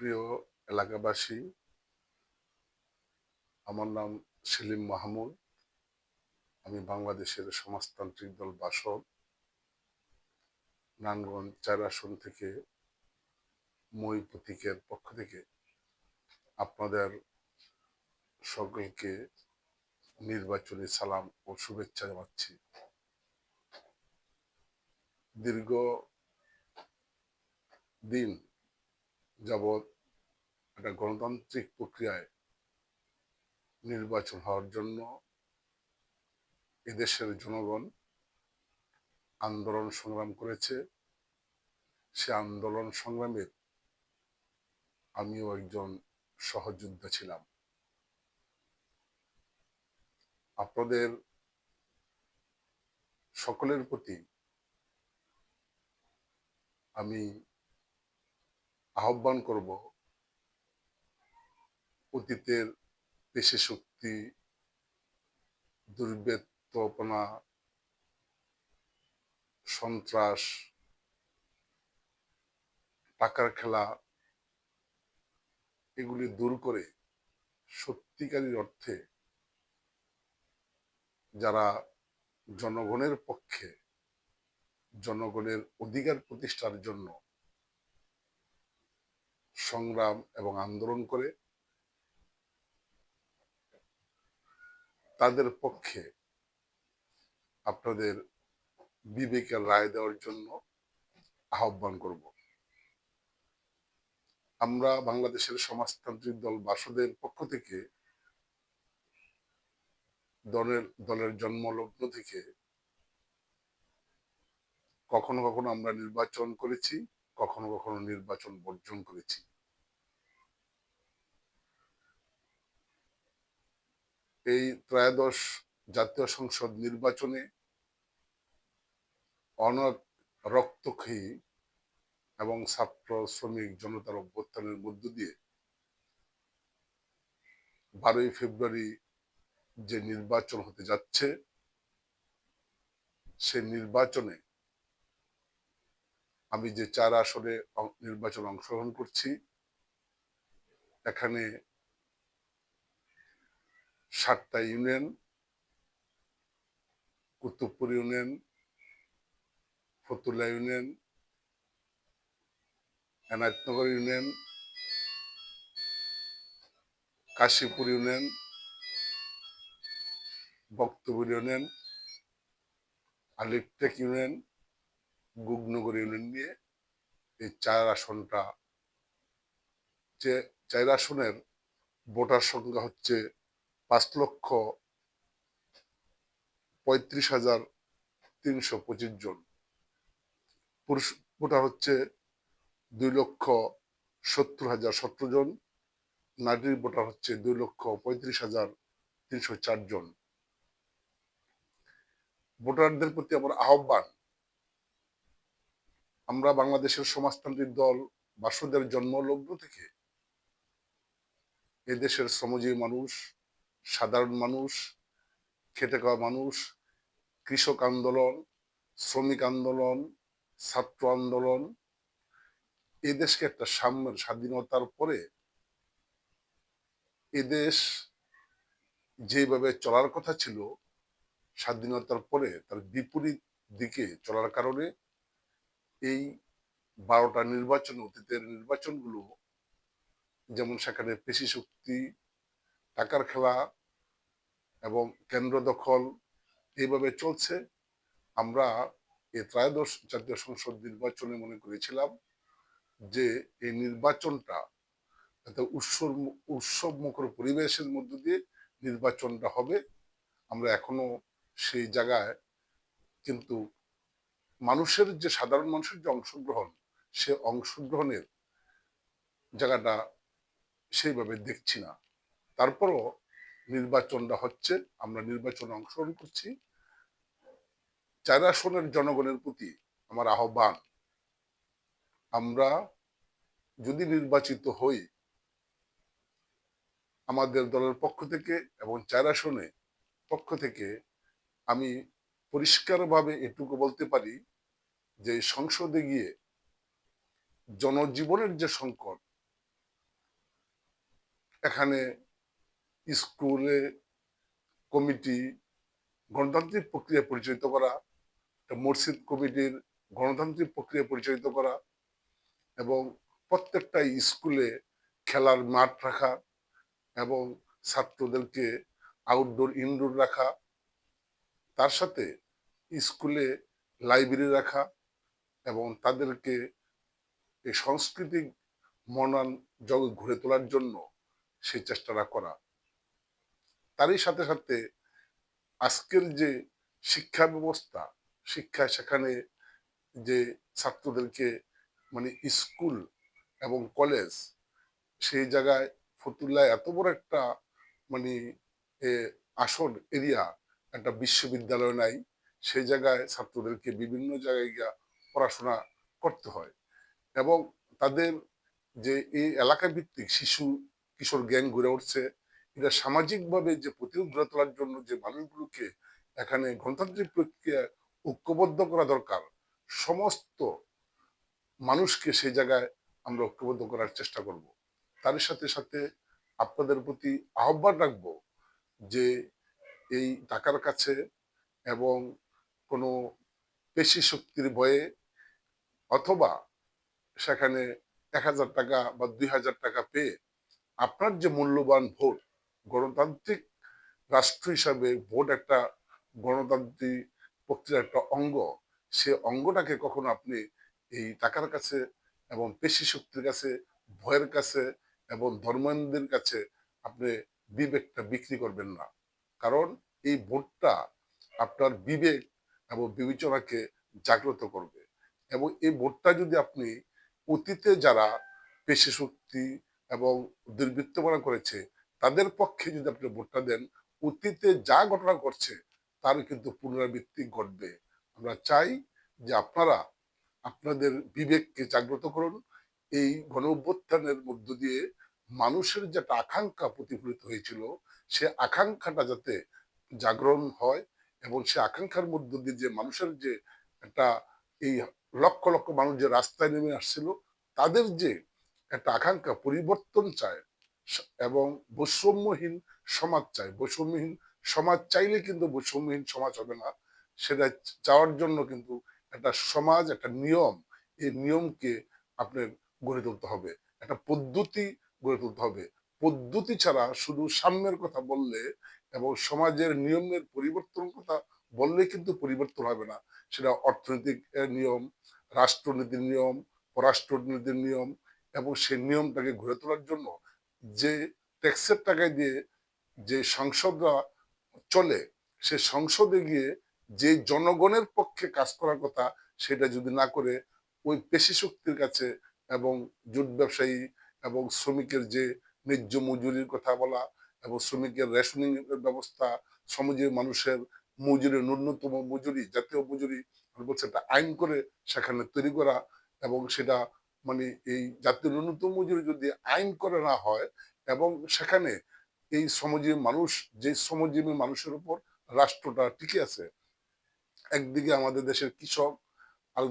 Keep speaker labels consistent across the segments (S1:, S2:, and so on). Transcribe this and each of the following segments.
S1: প্রিয় এলাকাবাসী, আমার নাম সেলিম মাহমুদ। আমি বাংলাদেশের সমাজতান্ত্রিক দল বাসদ। নানগঞ্জ চার আসন থেকে মই প্রতীকের পক্ষ থেকে আপনাদের সকলকে নির্বাচনী সালাম ও শুভেচ্ছা জানাচ্ছি। দীর্ঘ দিন যাবৎ একটা গণতান্ত্রিক প্রক্রিয়ায় নির্বাচন হওয়ার জন্য এদেশের জনগণ আন্দোলন সংগ্রাম করেছে। সে আন্দোলন সংগ্রামের আমিও একজন সহযোদ্ধা ছিলাম। আপনাদের সকলের প্রতি আমি আহ্বান করব অতীতের পেশি শক্তি দুর্বৃত্তপনা সন্ত্রাস, টাকার খেলা, এগুলি দূর করে সত্যিকারী অর্থে যারা জনগণের পক্ষে, জনগণের অধিকার প্রতিষ্ঠার জন্য সংগ্রাম এবং আন্দোলন করে তাদের পক্ষে আপনাদের বিবেকের রায় দেওয়ার জন্য আহ্বান করব। আমরা বাংলাদেশের সমাজতান্ত্রিক দল বাসদের পক্ষ থেকে দলের দলের জন্মলগ্ন থেকে কখনো কখনো আমরা নির্বাচন করেছি, কখনো কখনো নির্বাচন বর্জন করেছি। এই ত্রয়োদশ জাতীয় সংসদ নির্বাচনে অনেক রক্তক্ষয়ী এবং ছাত্র শ্রমিক জনতার অভ্যুত্থানের মধ্য দিয়ে বারোই ফেব্রুয়ারি যে নির্বাচন হতে যাচ্ছে, সে নির্বাচনে আমি যে চার আসনে নির্বাচন অংশগ্রহণ করছি, এখানে সাতটা union, Kutubpur union, Fatullah union, Enayetnagar union, Kashipur union Baktapur union, Alipatek union, Gognagar union নিয়ে এই চার আসনটা যে চার আসনের ভোটার সংখ্যা হচ্ছে পাঁচ লক্ষ পঁয়ত্রিশ হাজার তিনশো পঁচিশ জন। পুরুষ ভোটার হচ্ছে দুই লক্ষ সত্তর হাজার সত্তর জন। নারীর ভোটার হচ্ছে দুই লক্ষ পঁয়ত্রিশ হাজার তিনশো জন। ভোটারদের প্রতি আমার আহ্বান, আমরা বাংলাদেশের সমাজতান্ত্রিক দল বাসুদের জন্মলগ্ন থেকে এদেশের শ্রমজীবী মানুষ সাধারণ মানুষ, খেটে খাওয়া মানুষ, কৃষক আন্দোলন, শ্রমিক আন্দোলন, ছাত্র আন্দোলন এদেশকে একটা সাম্যের স্বাধীনতার পরে এদেশ যেভাবে চলার কথা ছিল, স্বাধীনতার পরে তার বিপরীত দিকে চলার কারণে এই বারোটা নির্বাচন, অতীতের নির্বাচনগুলো, যেমন সেখানে পেশি শক্তি টাকার খেলা এবং কেন্দ্র দখল এইভাবে চলছে। আমরা এই ত্রয়োদশ জাতীয় সংসদ নির্বাচনে মনে করেছিলাম যে এই নির্বাচনটা একটা উৎসব উৎসব মুখর পরিবেশের মধ্য দিয়ে নির্বাচনটা হবে। আমরা এখনও সেই জায়গায় কিন্তু মানুষের যে সাধারণ মানুষের যে অংশগ্রহণ, সে অংশগ্রহণের জায়গাটা সেইভাবে দেখছি না। তারপরও নির্বাচনটা হচ্ছে, আমরা নির্বাচনে অংশগ্রহণ করছি। চার আসনের জনগণের প্রতি আমার আহ্বান, আমরা যদি নির্বাচিত হই, আমাদের দলের পক্ষ থেকে এবং চার আসনে পক্ষ থেকে আমি পরিষ্কারভাবে এটুকু বলতে পারি যে সংসদে গিয়ে জনজীবনের যে সংকট, এখানে স্কুলে কমিটি গণতান্ত্রিক প্রক্রিয়া পরিচালিত করা মসজিদ কমিটির গণতান্ত্রিক প্রক্রিয়া পরিচালিত করা এবং প্রত্যেকটা স্কুলে খেলার মাঠ রাখা এবং ছাত্রদেরকে আউটডোর ইনডোর রাখা, তার সাথে স্কুলে লাইব্রেরি রাখা এবং তাদেরকে এই সাংস্কৃতিক মনান জগৎ ঘুরে তোলার জন্য সেই চেষ্টাটা করা। তারই সাথে সাথে আজকের যে শিক্ষা ব্যবস্থা, শিক্ষা সেখানে যে ছাত্রদেরকে মানে স্কুল এবং কলেজ সেই জায়গায় ফতুল্লাহ এত বড় একটা মানে আসন এরিয়া একটা বিশ্ববিদ্যালয় নাই, সেই জায়গায় ছাত্রদেরকে বিভিন্ন জায়গায় গিয়া পড়াশোনা করতে হয় এবং তাদের যে এই এলাকা ভিত্তিক শিশু কিশোর গ্যাং গড়ে উঠছে এটা সামাজিকভাবে যে প্রতিরোধ গড়ে তোলার জন্য যে মানুষগুলোকে এখানে গণতান্ত্রিক প্রক্রিয়া ঐক্যবদ্ধ করা দরকার, সমস্ত মানুষকে সেই জায়গায় আমরা ঐক্যবদ্ধ করার চেষ্টা করব। তার সাথে সাথে আপনাদের প্রতি আহ্বান রাখব যে এই টাকার কাছে এবং কোনো পেশি শক্তির ভয়ে অথবা সেখানে এক হাজার টাকা বা দুই হাজার টাকা পেয়ে আপনার যে মূল্যবান ভোট গণতান্ত্রিক রাষ্ট্র হিসাবে ভোট একটা গণতান্ত্রিক প্রক্রিয়ার একটা অঙ্গ। সে অঙ্গটাকে কখনো আপনি এই টাকার কাছে এবং পেশি শক্তির কাছে, ভয়ের কাছে এবং ধর্মান্ধের কাছে আপনি বিবেকটা বিক্রি করবেন না। কারণ এই ভোটটা আপনার বিবেক এবং বিবেচনাকে জাগ্রত করবে। এবং এই ভোটটা যদি আপনি অতীতে যারা পেশি শক্তি এবং দুর্বৃত্তপনা করেছে তাদের পক্ষে যদি আপনি ভোটটা দেন, অতীতে যা ঘটনা ঘটছে, তার কিন্তু পুনরাবৃত্তি ঘটবে। আমরা চাই যে আপনারা আপনাদের বিবেককে জাগ্রত করুন। এই গণ অভ্যুত্থানের মধ্য দিয়ে মানুষের যে একটা আকাঙ্ক্ষা প্রতিফলিত হয়েছিল, সে আকাঙ্ক্ষাটা যাতে জাগরণ হয় এবং সে আকাঙ্ক্ষার মধ্য দিয়ে যে মানুষের যে একটা এই লক্ষ লক্ষ মানুষ যে রাস্তায় নেমে আসছিল, তাদের যে একটা আকাঙ্ক্ষা পরিবর্তন চায় এবং বৈষম্যহীন সমাজ চাই। বৈষম্যহীন সমাজ চাইলে কিন্তু বৈষম্যহীন সমাজ হবে না। সেটা চাওয়ার জন্য কিন্তু একটা সমাজ, একটা নিয়ম, এই নিয়মকে আপনার গড়ে তুলতে হবে। একটা পদ্ধতি গড়ে তুলতে হবে। পদ্ধতি ছাড়া শুধু সাম্যের কথা বললে এবং সমাজের নিয়মের পরিবর্তন কথা বললে কিন্তু পরিবর্তন হবে না। সেটা অর্থনৈতিক নিয়ম, রাষ্ট্রনীতির নিয়ম, পররাষ্ট্রনীতির নিয়ম এবং সেই নিয়মটাকে গড়ে তোলার জন্য যে ট্যাক্সের টাকায় দিয়ে যে সংসদরা চলে, সে সংসদে গিয়ে যে জনগণের পক্ষে কাজ করার কথা সেটা যদি না করে, ওই পেশি শক্তির কাছে এবং জুট ব্যবসায়ী এবং শ্রমিকের যে ন্যায্য মজুরির কথা বলা এবং শ্রমিকের রেশনিং ব্যবস্থা, সমাজের মানুষের মজুরি ন্যূনতম মজুরি, জাতীয় মজুরি বলছি একটা আইন করে সেখানে তৈরি করা এবং সেটা মানে এই জাতীয় ন্যূনতম মজুরি যদি আইন করে না হয় এবং সেখানে এই শ্রমজীবী মানুষ যে শ্রমজীবী মানুষের উপর রাষ্ট্রটা টিকে আছে, একদিকে আমাদের দেশের কৃষক, আর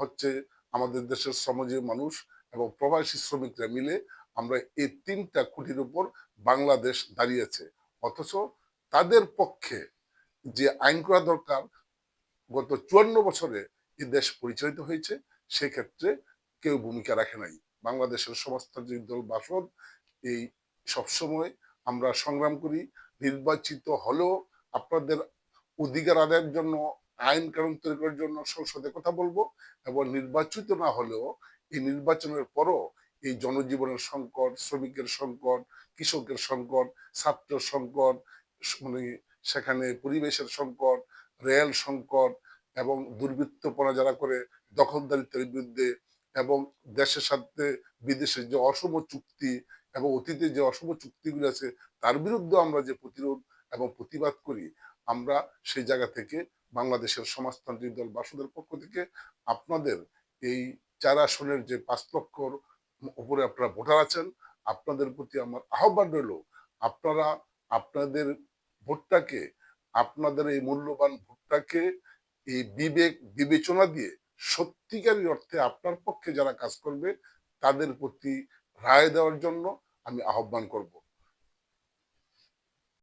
S1: হচ্ছে আমাদের দেশের শ্রমজীবী মানুষ এবং প্রবাসী শ্রমিকরা মিলে আমরা এই তিনটা খুঁটির উপর বাংলাদেশ দাঁড়িয়েছে অথচ তাদের পক্ষে যে আইন করা দরকার, গত চুয়ান্ন বছরে এই দেশ পরিচালিত হয়েছে, সেক্ষেত্রে কেউ ভূমিকা রাখে নাই। বাংলাদেশের সমাজতান্ত্রিক দল বাসদ এই সবসময় আমরা সংগ্রাম করি, নির্বাচিত হলেও আপনাদের অধিকার আদায়ের জন্য, আইন কানুন তৈরি করার জন্য সংসদে কথা বলব এবং নির্বাচিত না হলেও এই নির্বাচনের পরও এই জনজীবনের সংকট, শ্রমিকের সংকট, কৃষকের সংকট, ছাত্র সংকট মানে সেখানে পরিবেশের সংকট, রেল সংকট এবং দুর্বৃত্তপনা যারা করে, দখলদারিত্বের বিরুদ্ধে এবং দেশের সাথে বিদেশের যে অসম চুক্তি এবং অতীতে যে অসম চুক্তিগুলো আছে, তার বিরুদ্ধে আমরা যে প্রতিরোধ এবং প্রতিবাদ করি, আমরা সেই জায়গা থেকে বাংলাদেশের সমাজতান্ত্রিক দল বাসুদের পক্ষ থেকে আপনাদের এই চার আসনের যে পাঁচ লক্ষর উপরে আপনারা ভোটার আছেন, আপনাদের প্রতি আমার আহ্বান রইল, আপনারা আপনাদের ভোটটাকে, আপনাদের এই মূল্যবান ভোটটাকে এই বিবেক বিবেচনা দিয়ে সত্যিকারী অর্থে আপনার পক্ষে যারা কাজ করবে, তাদের প্রতি রায় দেওয়ার জন্য আমি আহ্বান করব।